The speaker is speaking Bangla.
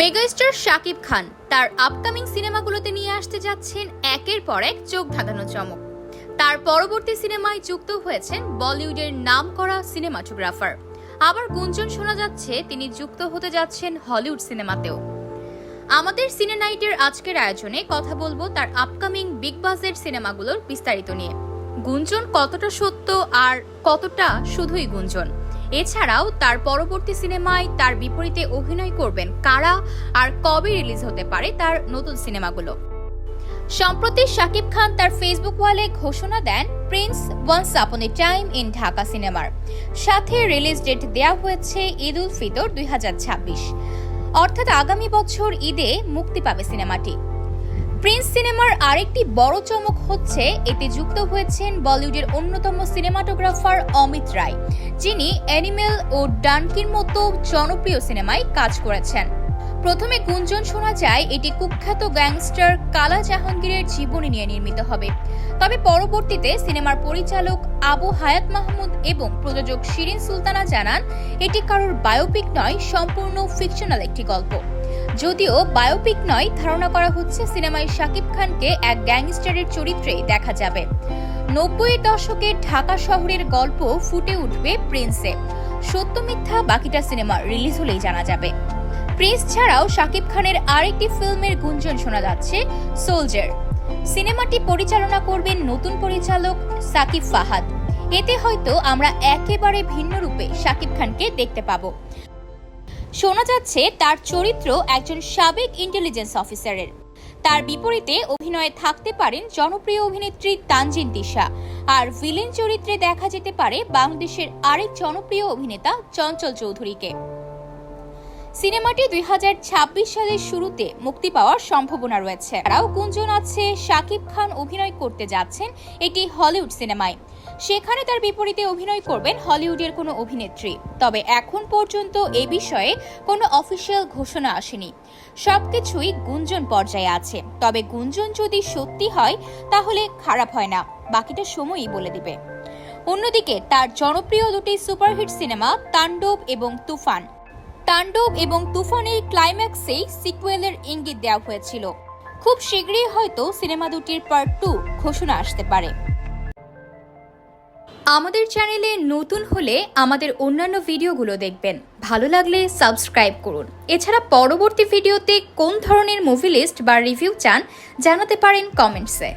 মেগাস্টার শাকিব খান তার আপকামিং সিনেমাগুলোতে নিয়ে আসতে যাচ্ছেন একের পর এক চোখ ধাঁধানো চমক। তার পরবর্তী সিনেমায় যুক্ত হয়েছেন বলিউডের নামকরা সিনেমাটোগ্রাফার। আবার গুঞ্জন শোনা যাচ্ছে, তিনি যুক্ত হতে যাচ্ছেন হলিউড সিনেমাতেও। আমাদের সিনে নাইটের আজকের আয়োজনে কথা বলব তার আপকামিং বিগ বাজেট সিনেমাগুলোর বিস্তারিত নিয়ে। গুঞ্জন কতটা সত্য আর কতটা শুধুই গুঞ্জন? এছাড়াও তার পরবর্তী সিনেমায় তার বিপরীতে অভিনয় করবেন কারা আর কবে রিলিজ হতে পারে তার নতুন সিনেমাগুলো। সম্প্রতি শাকিব খান তার ফেসবুক ওয়ালে ঘোষণা দেন, Prince once upon A time in Dhaka সিনেমার সাথে রিলিজ ডেট দেওয়া হয়েছে ঈদ উল ফিতর দুই হাজার ছাব্বিশ। অর্থাৎ আগামী বছর ঈদে মুক্তি পাবে সিনেমাটি। প্রিন্স সিনেমার আরেকটি বড় চমক হচ্ছে, এতে যুক্ত হয়েছেন বলিউডের অন্যতম সিনেমাটোগ্রাফার অমিত রায়, যিনি অ্যানিমেল ও ডানকির মতো জনপ্রিয় সিনেমায় কাজ করেছেন। প্রথমে গুঞ্জন শোনা যায়, এটি কুখ্যাত গ্যাংস্টার কালা জাহাঙ্গীরের জীবনী নিয়ে নির্মিত হবে। তবে পরবর্তীতে সিনেমার পরিচালক আবু হায়াত মাহমুদ এবং প্রযোজক শিরিন সুলতানা জানান, এটি কারোর বায়োপিক নয়, সম্পূর্ণ ফিকশনাল একটি গল্প। যদিও বায়োপিক নয়, ধারণা করা হচ্ছে সিনেমায় শাকিব খানকে এক গ্যাংস্টারের চরিত্রেই দেখা যাবে। নব্বইয়ের দশকে ঢাকা শহরের গল্প ফুটে উঠবে প্রিন্সে। সত্য মিথ্যা বাকিটা সিনেমা রিলিজ হলেই জানা যাবে। প্রিন্স ছাড়াও শাকিব খানের আরেকটি ফিল্মের গুঞ্জন শোনা যাচ্ছে সোলজার সিনেমাটি পরিচালনা করবেন নতুন পরিচালক সাকিব ফাহাদ। এতে হয়তো আমরা একেবারে ভিন্ন রূপে শাকিব খানকে দেখতে পাবো। শোনা যাচ্ছে তার চরিত্র একজন সাবেক ইন্টেলিজেন্স অফিসারের তার বিপরীতে অভিনয়ে থাকতে পারেন জনপ্রিয় অভিনেত্রী তানজিন দিশা। আর ভিলেন চরিত্রে দেখা যেতে পারে বাংলাদেশের আরেক জনপ্রিয় অভিনেতা চঞ্চল চৌধুরীকে। সিনেমাটি দুই হাজার ছাব্বিশ সালের শুরুতে মুক্তি পাওয়ার সম্ভাবনা রয়েছে। এছাড়াও গুঞ্জন আছে, শাকিব খান অভিনয় করতে যাচ্ছেন এটি হলিউড সিনেমায়। সেখানে তার বিপরীতে অভিনয় করবেন হলিউডের কোনো অভিনেত্রী। তবে এখন পর্যন্ত এ বিষয়ে কোনো অফিসিয়াল ঘোষণা আসেনি। সবকিছুই গুঞ্জন পর্যায়ে আছে। তবে গুঞ্জন যদি সত্যি হয়, তাহলে খারাপ হয় না। বাকিটা সময়ই বলে দিবে। অন্যদিকে তার জনপ্রিয় দুটি সুপারহিট সিনেমা তাণ্ডব এবং তুফান। তাণ্ডব এবং তুফানের ক্লাইম্যাক্সেই সিকুয়েলের ইঙ্গিত দেওয়া হয়েছিল। খুব শীঘ্রই হয়তো সিনেমা দুটির পার্ট টু ঘোষণা আসতে পারে। আমাদের চ্যানেলে নতুন হলে আমাদের অন্যান্য ভিডিওগুলো দেখবেন। ভালো লাগলে সাবস্ক্রাইব করুন। এছাড়া পরবর্তী ভিডিওতে কোন ধরনের মুভি লিস্ট বা রিভিউ চান জানাতে পারেন কমেন্টসে